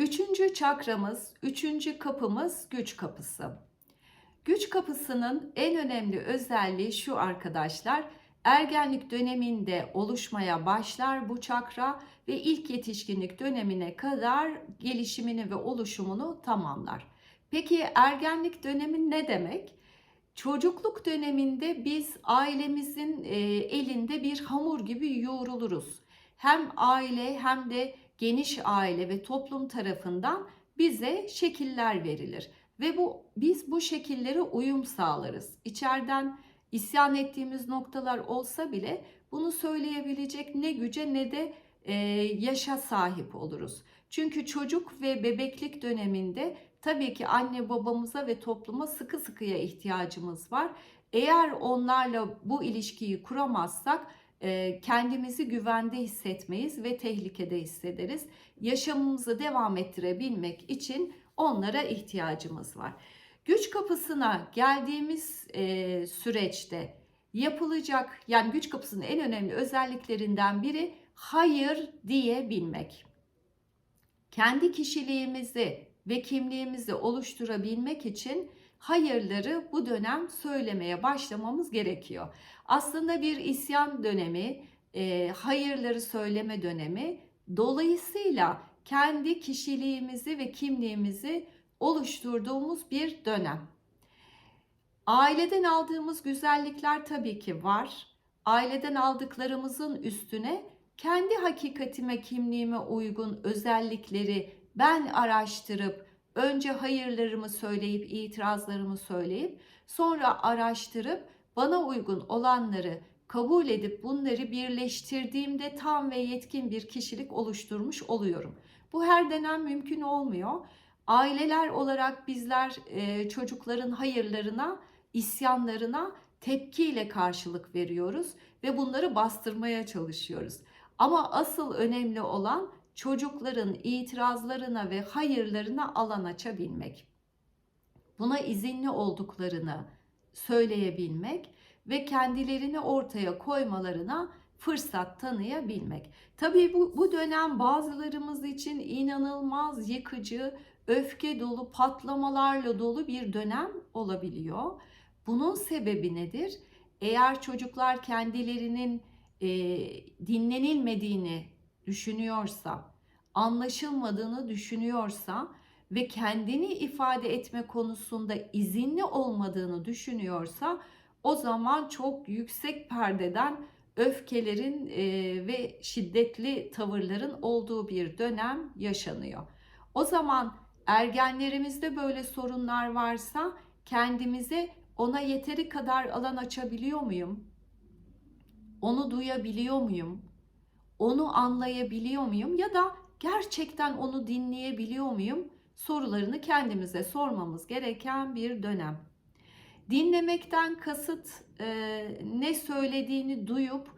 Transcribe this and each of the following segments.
Üçüncü çakramız, üçüncü kapımız güç kapısı. Güç kapısının en önemli özelliği şu arkadaşlar. Ergenlik döneminde oluşmaya başlar bu çakra ve ilk yetişkinlik dönemine kadar gelişimini ve oluşumunu tamamlar. Peki ergenlik dönemi ne demek? Çocukluk döneminde biz ailemizin e, elinde bir hamur gibi yoğruluruz. Hem aile hem de geniş aile ve toplum tarafından bize şekiller verilir ve bu biz bu şekillere uyum sağlarız. İçeriden isyan ettiğimiz noktalar olsa bile bunu söyleyebilecek ne güce ne de e, yaşa sahip oluruz. Çünkü çocuk ve bebeklik döneminde tabii ki anne babamıza ve topluma sıkı sıkıya ihtiyacımız var. Eğer onlarla bu ilişkiyi kuramazsak kendimizi güvende hissetmeyiz ve tehlikede hissederiz. Yaşamımızı devam ettirebilmek için onlara ihtiyacımız var. Güç kapısına geldiğimiz e, süreçte yapılacak yani güç kapısının en önemli özelliklerinden biri hayır diyebilmek. Kendi kişiliğimizi ve kimliğimizi oluşturabilmek için hayırları bu dönem söylemeye başlamamız gerekiyor. Aslında bir isyan dönemi, e, hayırları söyleme dönemi. Dolayısıyla kendi kişiliğimizi ve kimliğimizi oluşturduğumuz bir dönem. Aileden aldığımız güzellikler tabii ki var. Aileden aldıklarımızın üstüne kendi hakikatime, kimliğime uygun özellikleri ben araştırıp önce hayırlarımı söyleyip itirazlarımı söyleyip sonra araştırıp bana uygun olanları kabul edip bunları birleştirdiğimde tam ve yetkin bir kişilik oluşturmuş oluyorum. Bu her dönem mümkün olmuyor. Aileler olarak bizler e, çocukların hayırlarına, isyanlarına tepkiyle karşılık veriyoruz ve bunları bastırmaya çalışıyoruz. Ama asıl önemli olan çocukların itirazlarına ve hayırlarına alan açabilmek. Buna izinli olduklarını söyleyebilmek ve kendilerini ortaya koymalarına fırsat tanıyabilmek. Tabii bu, bu dönem bazılarımız için inanılmaz yıkıcı, öfke dolu, patlamalarla dolu bir dönem olabiliyor. Bunun sebebi nedir? Eğer çocuklar kendilerinin e, dinlenilmediğini düşünüyorsa, anlaşılmadığını düşünüyorsa ve kendini ifade etme konusunda izinli olmadığını düşünüyorsa o zaman çok yüksek perdeden öfkelerin e, ve şiddetli tavırların olduğu bir dönem yaşanıyor. O zaman ergenlerimizde böyle sorunlar varsa kendimize ona yeteri kadar alan açabiliyor muyum? Onu duyabiliyor muyum? Onu anlayabiliyor muyum ya da gerçekten onu dinleyebiliyor muyum? Sorularını kendimize sormamız gereken bir dönem. Dinlemekten kasıt e, ne söylediğini duyup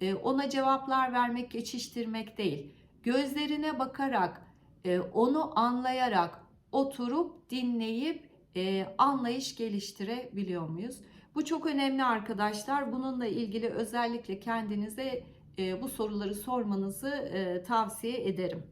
e, ona cevaplar vermek, geçiştirmek değil. Gözlerine bakarak, e, onu anlayarak oturup dinleyip e, anlayış geliştirebiliyor muyuz? Bu çok önemli arkadaşlar. Bununla ilgili özellikle kendinize e, bu soruları sormanızı e, tavsiye ederim.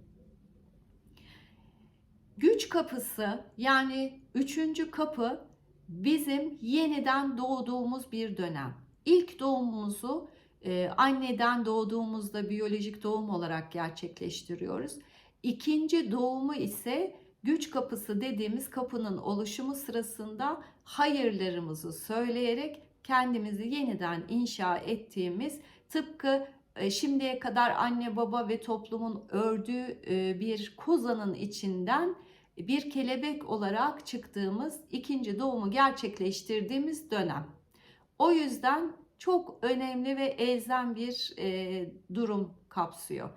Güç kapısı yani üçüncü kapı bizim yeniden doğduğumuz bir dönem. İlk doğumumuzu e, anneden doğduğumuzda biyolojik doğum olarak gerçekleştiriyoruz. İkinci doğumu ise güç kapısı dediğimiz kapının oluşumu sırasında hayırlarımızı söyleyerek kendimizi yeniden inşa ettiğimiz tıpkı şimdiye kadar anne baba ve toplumun ördüğü e, bir kozanın içinden bir kelebek olarak çıktığımız ikinci doğumu gerçekleştirdiğimiz dönem. O yüzden çok önemli ve elzem bir e, durum kapsıyor.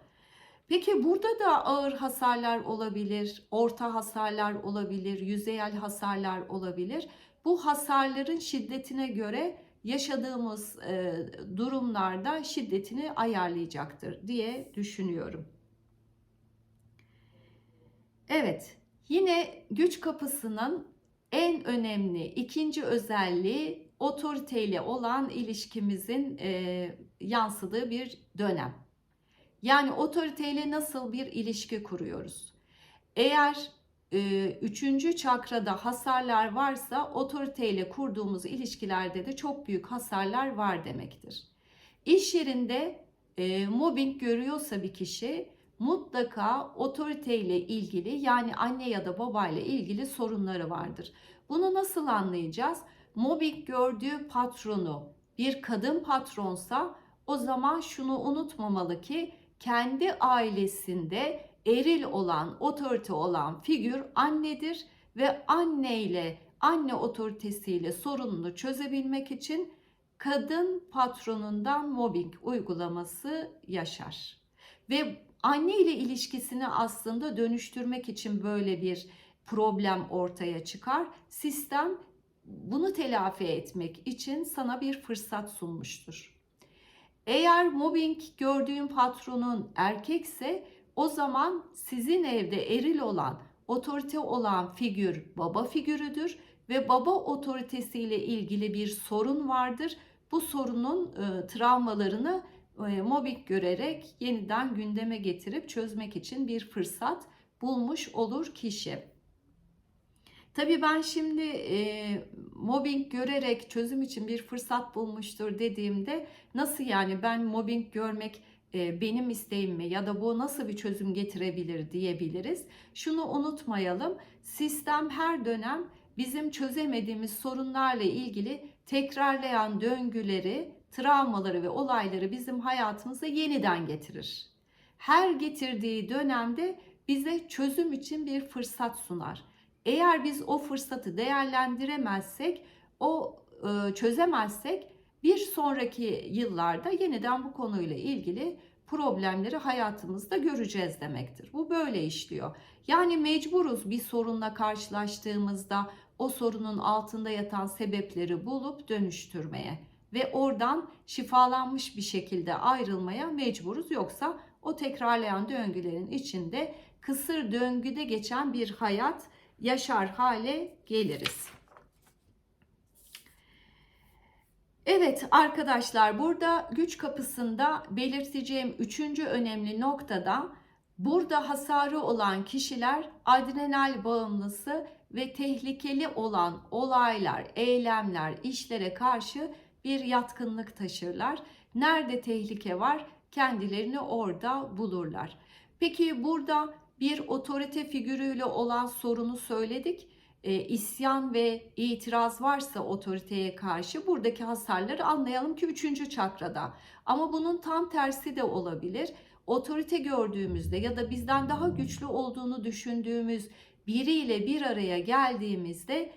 Peki burada da ağır hasarlar olabilir, orta hasarlar olabilir, yüzeyel hasarlar olabilir. Bu hasarların şiddetine göre yaşadığımız e, durumlarda şiddetini ayarlayacaktır diye düşünüyorum. Evet, yine güç kapısının en önemli ikinci özelliği otoriteyle olan ilişkimizin e, yansıdığı bir dönem. Yani otoriteyle nasıl bir ilişki kuruyoruz? Eğer üçüncü çakrada hasarlar varsa otoriteyle kurduğumuz ilişkilerde de çok büyük hasarlar var demektir. İş yerinde e, mobbing görüyorsa bir kişi mutlaka otoriteyle ilgili yani anne ya da babayla ilgili sorunları vardır. Bunu nasıl anlayacağız? Mobbing gördüğü patronu bir kadın patronsa o zaman şunu unutmamalı ki kendi ailesinde eril olan, otorite olan figür annedir ve anneyle, anne otoritesiyle sorununu çözebilmek için kadın patronundan mobbing uygulaması yaşar. Ve anne ile ilişkisini aslında dönüştürmek için böyle bir problem ortaya çıkar. Sistem bunu telafi etmek için sana bir fırsat sunmuştur. Eğer mobbing gördüğün patronun erkekse o zaman sizin evde eril olan, otorite olan figür baba figürüdür ve baba otoritesiyle ilgili bir sorun vardır. Bu sorunun e, travmalarını e, mobbing görerek yeniden gündeme getirip çözmek için bir fırsat bulmuş olur kişi. Tabii ben şimdi e, mobbing görerek çözüm için bir fırsat bulmuştur dediğimde nasıl yani ben mobbing görmek benim isteğim mi ya da bu nasıl bir çözüm getirebilir diyebiliriz. Şunu unutmayalım. Sistem her dönem bizim çözemediğimiz sorunlarla ilgili tekrarlayan döngüleri, travmaları ve olayları bizim hayatımıza yeniden getirir. Her getirdiği dönemde bize çözüm için bir fırsat sunar. Eğer biz o fırsatı değerlendiremezsek, o e, çözemezsek bir sonraki yıllarda yeniden bu konuyla ilgili problemleri hayatımızda göreceğiz demektir. Bu böyle işliyor. Yani mecburuz bir sorunla karşılaştığımızda o sorunun altında yatan sebepleri bulup dönüştürmeye ve oradan şifalanmış bir şekilde ayrılmaya mecburuz. Yoksa o tekrarlayan döngülerin içinde kısır döngüde geçen bir hayat yaşar hale geliriz. Evet arkadaşlar burada güç kapısında belirteceğim üçüncü önemli noktada burada hasarı olan kişiler adrenal bağımlısı ve tehlikeli olan olaylar, eylemler, işlere karşı bir yatkınlık taşırlar. Nerede tehlike var kendilerini orada bulurlar. Peki burada bir otorite figürüyle olan sorunu söyledik. E, isyan ve itiraz varsa otoriteye karşı buradaki hasarları anlayalım ki üçüncü çakrada. Ama bunun tam tersi de olabilir. Otorite gördüğümüzde ya da bizden daha güçlü olduğunu düşündüğümüz biriyle bir araya geldiğimizde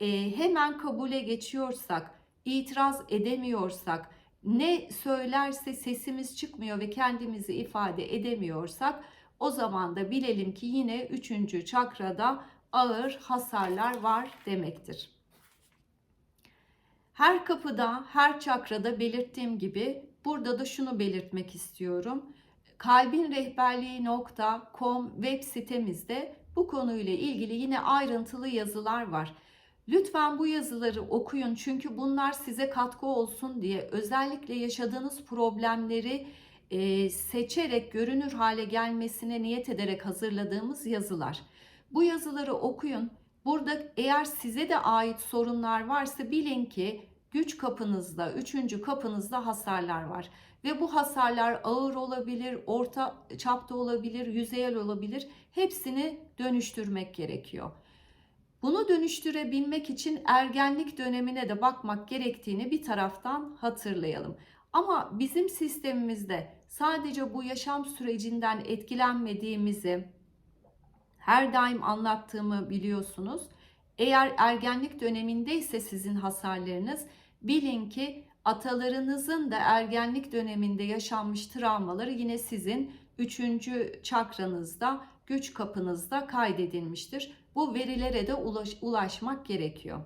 e, hemen kabule geçiyorsak, itiraz edemiyorsak, ne söylerse sesimiz çıkmıyor ve kendimizi ifade edemiyorsak o zaman da bilelim ki yine üçüncü çakrada ağır hasarlar var demektir. Her kapıda, her çakrada belirttiğim gibi burada da şunu belirtmek istiyorum. Kalbinrehberliği.com web sitemizde bu konuyla ilgili yine ayrıntılı yazılar var. Lütfen bu yazıları okuyun çünkü bunlar size katkı olsun diye özellikle yaşadığınız problemleri e, seçerek görünür hale gelmesine niyet ederek hazırladığımız yazılar. Bu yazıları okuyun. Burada eğer size de ait sorunlar varsa bilin ki güç kapınızda, üçüncü kapınızda hasarlar var. Ve bu hasarlar ağır olabilir, orta çapta olabilir, yüzeyel olabilir. Hepsini dönüştürmek gerekiyor. Bunu dönüştürebilmek için ergenlik dönemine de bakmak gerektiğini bir taraftan hatırlayalım. Ama bizim sistemimizde sadece bu yaşam sürecinden etkilenmediğimizi her daim anlattığımı biliyorsunuz. Eğer ergenlik dönemindeyse sizin hasarlarınız bilin ki atalarınızın da ergenlik döneminde yaşanmış travmaları yine sizin üçüncü çakranızda, güç kapınızda kaydedilmiştir. Bu verilere de ulaş, ulaşmak gerekiyor.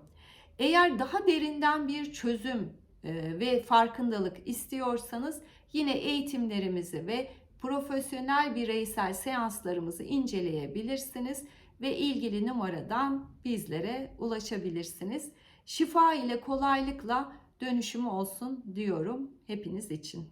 Eğer daha derinden bir çözüm ve farkındalık istiyorsanız yine eğitimlerimizi ve profesyonel bireysel seanslarımızı inceleyebilirsiniz ve ilgili numaradan bizlere ulaşabilirsiniz. Şifa ile kolaylıkla dönüşümü olsun diyorum hepiniz için.